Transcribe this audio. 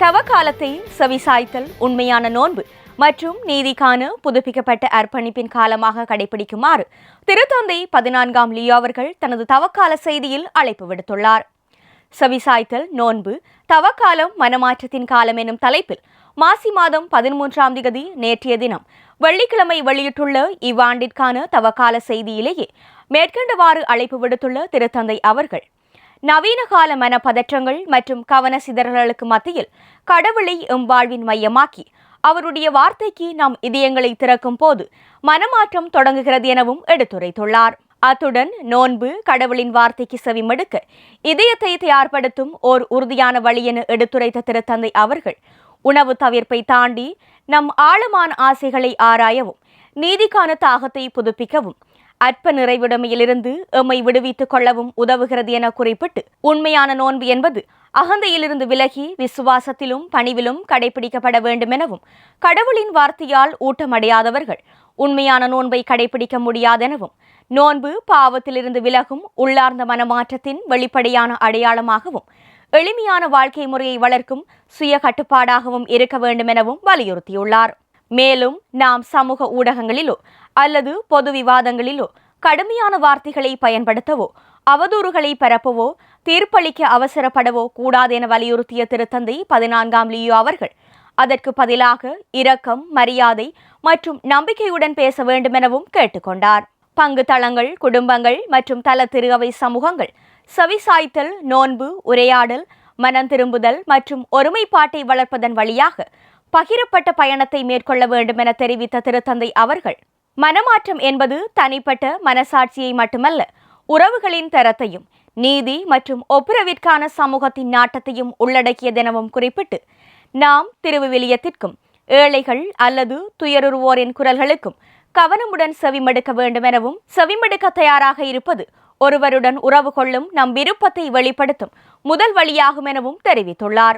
தவக்காலத்தை செவிசாய்த்தல் உண்மையான நோன்பு மற்றும் நீதிக்கான புதுப்பிக்கப்பட்ட அர்ப்பணிப்பின் காலமாக கடைபிடிக்குமாறு திருத்தந்தை பதினான்காம் லியோ அவர்கள் தனது தவக்கால செய்தியில் அழைப்பு விடுத்துள்ளார். செவிசாய்த்தல் நோன்பு தவக்காலம் மனமாற்றத்தின் காலம் எனும் தலைப்பில் மாசி மாதம் பதிமூன்றாம் திகதி நேற்றைய தினம் வெள்ளிக்கிழமை வெளியிட்டுள்ள இவ்வாண்டிற்கான தவக்கால செய்தியிலேயே மேற்கண்டவாறு அழைப்பு விடுத்துள்ள திருத்தந்தை அவர்கள் நவீன கால மனப்பதற்றங்கள் மற்றும் கவன சிதறல்களுக்கு மத்தியில் கடவுளை எம் வாழ்வின் மையமாக்கி அவருடைய வார்த்தைக்கு நாம் இதயங்களை திறக்கும் போது மனமாற்றம் தொடங்குகிறது எனவும் எடுத்துரைத்துள்ளார். அத்துடன் நோன்பு கடவுளின் வார்த்தைக்கு செவிமடுக்க இதயத்தை தயார்படுத்தும் ஓர் உறுதியான வழி என எடுத்துரைத்த திருத்தந்தை அவர்கள் உணவு தவிர்ப்பை தாண்டி நம் ஆழமான ஆசைகளை ஆராயவும் நீதிக்கான தாகத்தை புதுப்பிக்கவும் அற்ப நிறைவிடமையிலிருந்து எம்மை விடுவித்துக் கொள்ளவும் உதவுகிறது என குறிப்பிட்டு உண்மையான நோன்பு என்பது அகந்தையிலிருந்து விலகி விசுவாசத்திலும் பணிவிலும் கடைபிடிக்கப்பட வேண்டும் எனவும் கடவுளின் வார்த்தையால் ஊட்டமடையாதவர்கள் உண்மையான நோன்பை கடைபிடிக்க முடியாதெனவும் நோன்பு பாவத்திலிருந்து விலகும் உள்ளார்ந்த மனமாற்றத்தின் வெளிப்படையான அடையாளமாகவும் எளிமையான வாழ்க்கை முறையை வளர்க்கும் சுய கட்டுப்பாடாகவும் இருக்க வேண்டும் எனவும் வலியுறுத்தியுள்ளார். மேலும் நாம் சமூக ஊடகங்களிலோ அல்லது பொது விவாதங்களிலோ கடுமையான வார்த்தைகளை பயன்படுத்தவோ அவதூறுகளை பரப்பவோ தீர்ப்பளிக்க அவசரப்படவோ கூடாதென வலியுறுத்திய திருத்தந்தை பதினான்காம் லியோ அவர்கள் அதற்கு பதிலாக இரக்கம் மரியாதை மற்றும் நம்பிக்கையுடன் பேச வேண்டுமெனவும் கேட்டுக்கொண்டார். பங்கு தளங்கள் குடும்பங்கள் மற்றும் தல திருகவை சமூகங்கள் செவிசாய்த்தல் நோன்பு உரையாடல் மனம் திரும்புதல் மற்றும் ஒருமைப்பாட்டை வளர்ப்பதன் வழியாக பகிரப்பட்ட பயணத்தை மேற்கொள்ள வேண்டும் என தெரிவித்த திருத்தந்தை அவர்கள் மனமாற்றம் என்பது தனிப்பட்ட மனசாட்சியை மட்டுமல்ல உறவுகளின் தரத்தையும் நீதி மற்றும் ஒப்புரவிற்கான சமூகத்தின் நாட்டத்தையும் உள்ளடக்கியதெனவும் குறிப்பிட்டு நாம் திருவிவிலியத்திற்கும் ஏழைகள் அல்லது துயருவோரின் குரல்களுக்கும் கவனமுடன் செவிமடுக்க வேண்டும் எனவும் செவிமடுக்க தயாராக இருப்பது ஒருவருடன் உறவு கொள்ளும் நம் விருப்பத்தை வெளிப்படுத்தும் முதல் வழியாகும் எனவும் தெரிவித்துள்ளார்.